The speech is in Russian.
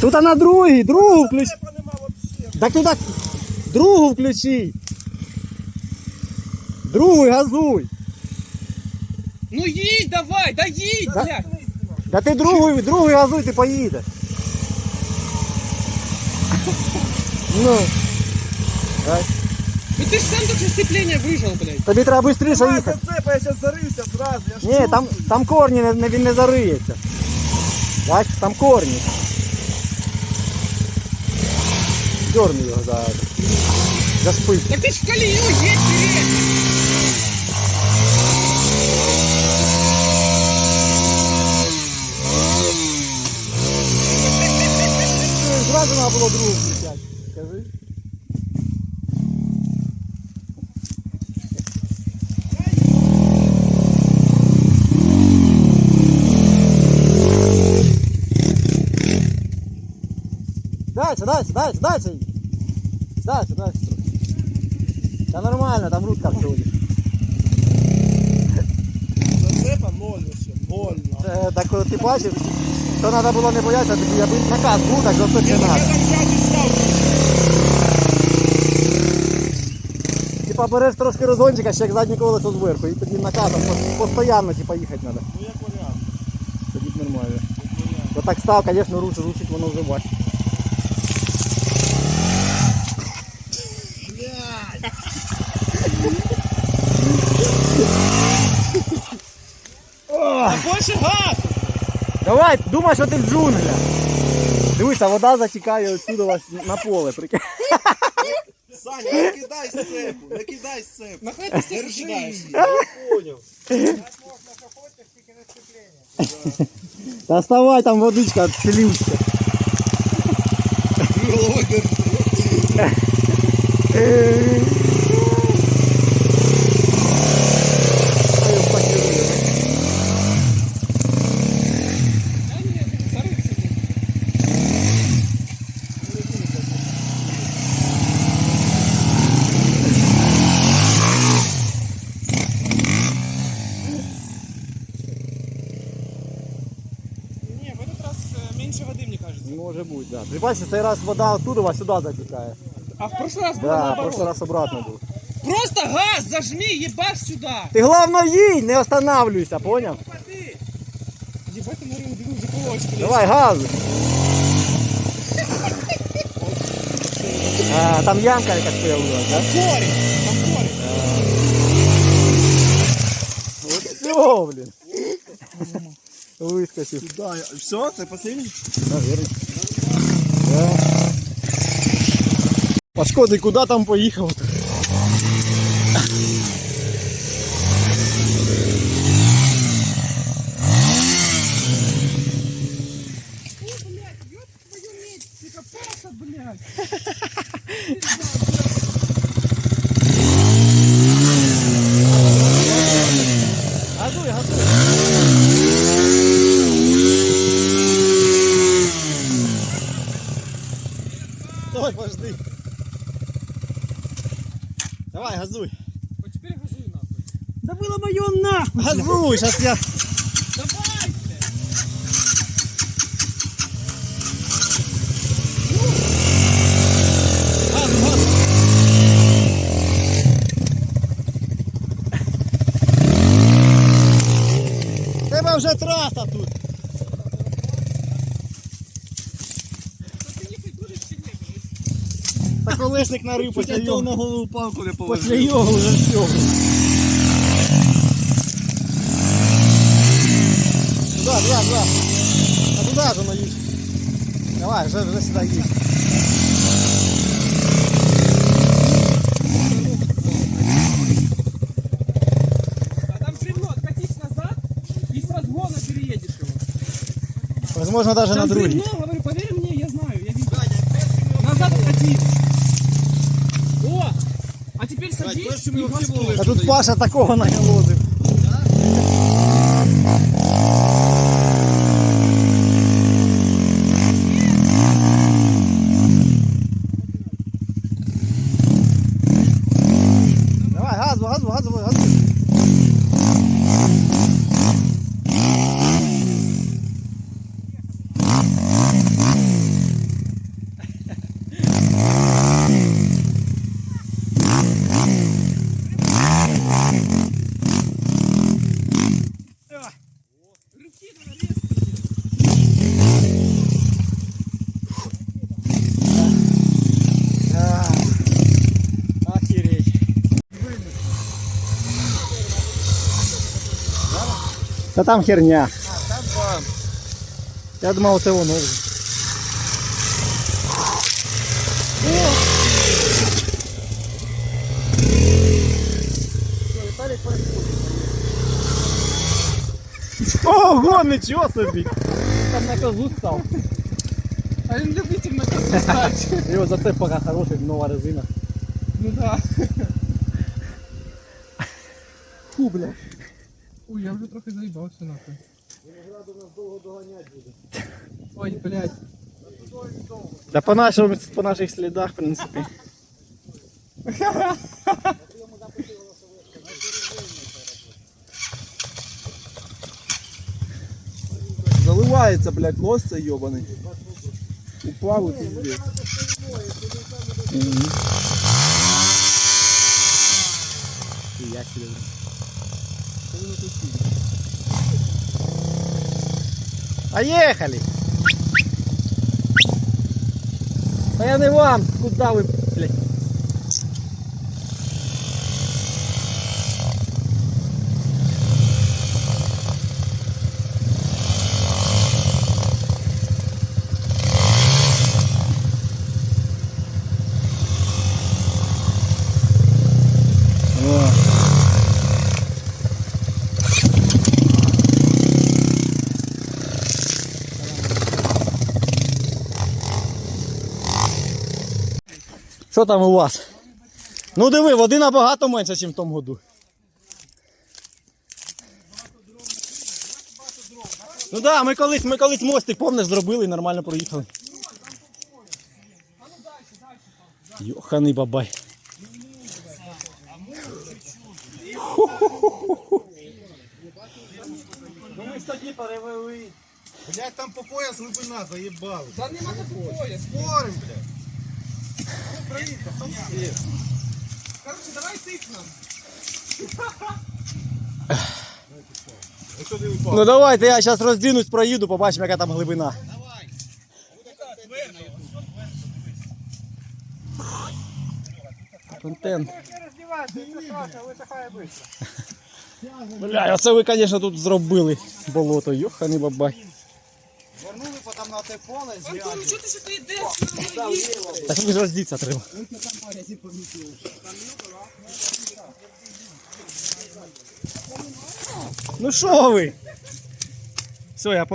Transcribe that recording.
Тут на другий, другу включи. Телефона нема вообще. Так туди другу включи. Другу і газуй. Ну їдь давай, да їдь, Да? блядь. Да ти другу, другу і газуй, ти поїдеш. Ну. Давай. Ну ти ж сам тут сцепление вижав, блядь. Тобі треба швидше Давай, їхати. зацепа, я сейчас зарився сразу. Я ж Ні, там, чувствую. там корні не, не, він не зариється. Бач, там корні. Дерни його за, за шпильку. Так ти ж в колію їдь, вперед. Зразу треба було другу включати. Скажи. Дальше, дальше, дальше, дальше. Дальше, дальше. Да нормально, там ручка входит. Зацепа ноль вообще. Ноль. нахуй. Е, Так от ти бачив, то треба було не боятися, тобі я б наказ був, так зато Ні, не так треба. я там зразу став. Типа береш трошки розгончика, ще як заднє колесо зверху, і тоді наказом пос- постійно типа, їхати треба. Ну як варіант. Тоді б нормально. як варіант. Бо так став, звісно, ручить, ручить, воно вже бачить. А больше газ. Давай, думай, що ти в джунглях. Дивися, вода затікає отсюди вас на поле, прикинь. Саня, не кидай сцепу, не кидай сцепу. Нахуй ти все Держи кидаєш? її, я понял. Та вставай, там водичка цілівська. Головой Да. Ти бачиш, цей раз вода оттуда вас сюди затікає. А в прошлый раз было Да, в наоборот. прошлый раз обратно був. Просто газ зажми, ебашь сюда. Ти головне їдь, не останавливайся, поняв? Воды. Ебать, ты, наверное, двигал за полочку. Давай, газу. А, там ямка якась появилась, да? Корень, там корень. Все, блін. Вискочив. Да, я- все, це последний? Наверное. Пашко, ти куди там поїхав? Блядь, ёб твою медь, психопата, блядь. Газуй, газуй. Давай, подожди. Давай, газуй. Вот теперь газуй нахуй. Да было мое нахуй. Газуй, сейчас я... Давай. Тебе вже траса тут. Та ти їхати будеш чи ні, блядь? Та колесник нарив після Я то його. на голову палку не Після положив. його вже все. Туда, туда, туда. А туда же наїдь. Давай, вже, вже сюди їдь. А там бревно, откатись назад и с разгона переедешь его. Возможно, даже на Там другий. бревно, говорю, поверь мне, я знаю, я видел. Назад откатись. А теперь садись и були. А тут Паша такого наголодив. Давай, газу, газу, газу, газу. Та там херня. Там вам. Я думав, це воно вже. Ого, нічого собі! Там на козу став. А він любитель на косу стати. Його зацеп поки хороший, нова резина. Ну да. Фу, бля. Ой, я вже трохи заїбався нахуй. Ой, блядь. Да по, нашому, по наших слідах, в принципі. Заливається, блядь, лось цей йобаний. Упав і пиздец. Я себе. Поехали! А я не вам, куда вы, блядь? Що там у вас? Ну диви, води набагато менше, ніж в тому году. Ну так, да, ми колись, ми колись мостик, помниш, зробили і нормально проїхали. Йоханий бабай. Ну ми ж тоді перевели. Блядь, там по пояс глибина заїбали. Та нема такого пояс. Спорим, блядь. Короче, давай тих нам. Ну давайте я зараз роздінусь, проїду, побачимо, яка там глибина. Контент. Бля, оце ви, звісно, тут зробили болото, йоханий бабай. Вернули потім на те поле, Антон, чого ти що ти йдеш? Так мені ж роздіться треба. Ну що ви? Все, я по...